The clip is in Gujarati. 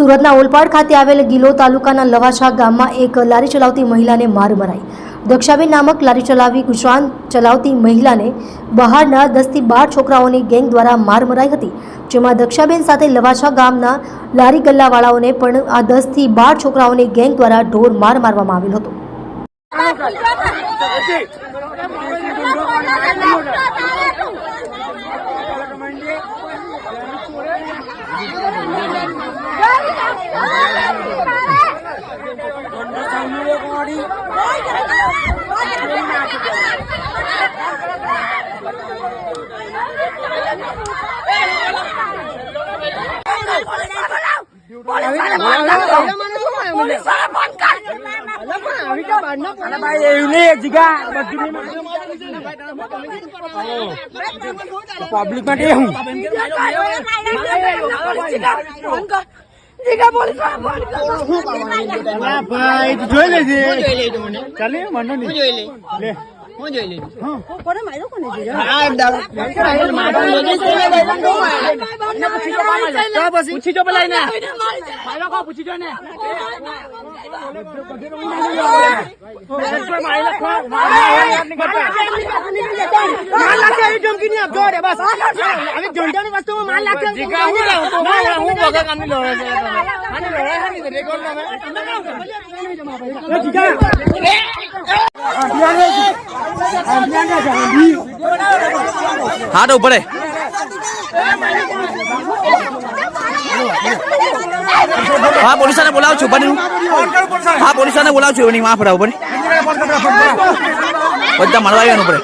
સુરતના ઓલપાડ ખાતે આવેલ ગિલો તાલુકાના લવાછા ગામમાં એક લારી ચલાવતી મહિલાને માર મરાઈ. દક્ષાબેન નામક લારી ચલાવી ગુજરાન ચલાવતી મહિલાને બહારના દસથી બાર છોકરાઓની ગેંગ દ્વારા માર મરાઈ હતી, જેમાં દક્ષાબેન સાથે લવાછા ગામના લારી ગલ્લાવાળાઓને પણ આ દસથી બાર છોકરાઓની ગેંગ દ્વારા ઢોર માર મારવામાં આવેલ હતો. પબ્લિક માટે હું ભાઈ તું જોઈ લેજે. ચાલે મને જોઈ લે લે. હું જોઈ લેજો? પૂછી જો? પેલા એને માયલો કો પૂછી જો ને માલ લાગે એવી ધમકી નહીં આપજો રે બસ આવી ઝંડાની વસ્તુમાં માલ લાગે જીગા હું લાવું તો હું હું વગર કામની લડે છે. આને લડાય હાની દે રેકોર્ડ ના જીગા હા, તો ઉપર હા, પોલીસાને બોલાવું છું બની હા, પોલીસાને બોલાવું છું, એની માં ફરાવ ઉપર બધા મળવા આવ્યા ઉપર